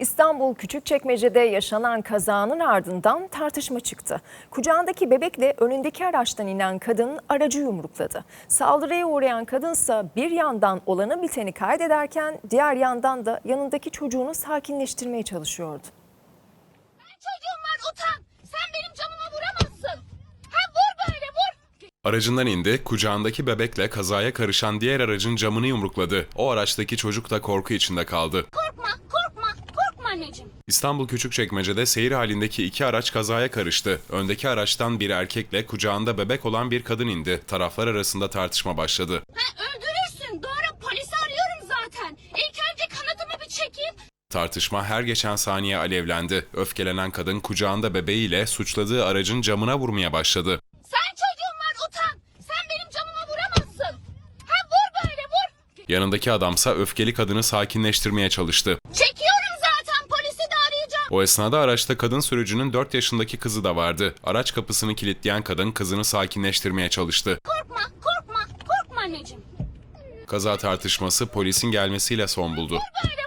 İstanbul Küçükçekmece'de yaşanan kazanın ardından tartışma çıktı. Kucağındaki bebekle önündeki araçtan inen kadın aracı yumrukladı. Saldırıya uğrayan kadınsa bir yandan olanı biteni kaydederken diğer yandan da yanındaki çocuğunu sakinleştirmeye çalışıyordu. Çocuğum var utan. Sen benim camıma vuramazsın. Ha vur böyle vur. Aracından indi, kucağındaki bebekle kazaya karışan diğer aracın camını yumrukladı. O araçtaki çocuk da korku içinde kaldı. Anneciğim. İstanbul Küçükçekmece'de seyir halindeki iki araç kazaya karıştı. Öndeki araçtan bir erkekle kucağında bebek olan bir kadın indi. Taraflar arasında tartışma başladı. Ha öldürürsün. Doğru polisi arıyorum zaten. İlk önce kanadımı bir çekeyim. Tartışma her geçen saniye alevlendi. Öfkelenen kadın kucağında bebeğiyle suçladığı aracın camına vurmaya başladı. Sen çocuğum var utan. Sen benim camıma vuramazsın. Ha vur böyle vur. Yanındaki adamsa öfkeli kadını sakinleştirmeye çalıştı. Çekiyorum zaten polisi de arayacağım. O esnada araçta kadın sürücünün 4 yaşındaki kızı da vardı. Araç kapısını kilitleyen kadın kızını sakinleştirmeye çalıştı. Korkma korkma korkma anneciğim. Kaza tartışması polisin gelmesiyle son buldu. Böyle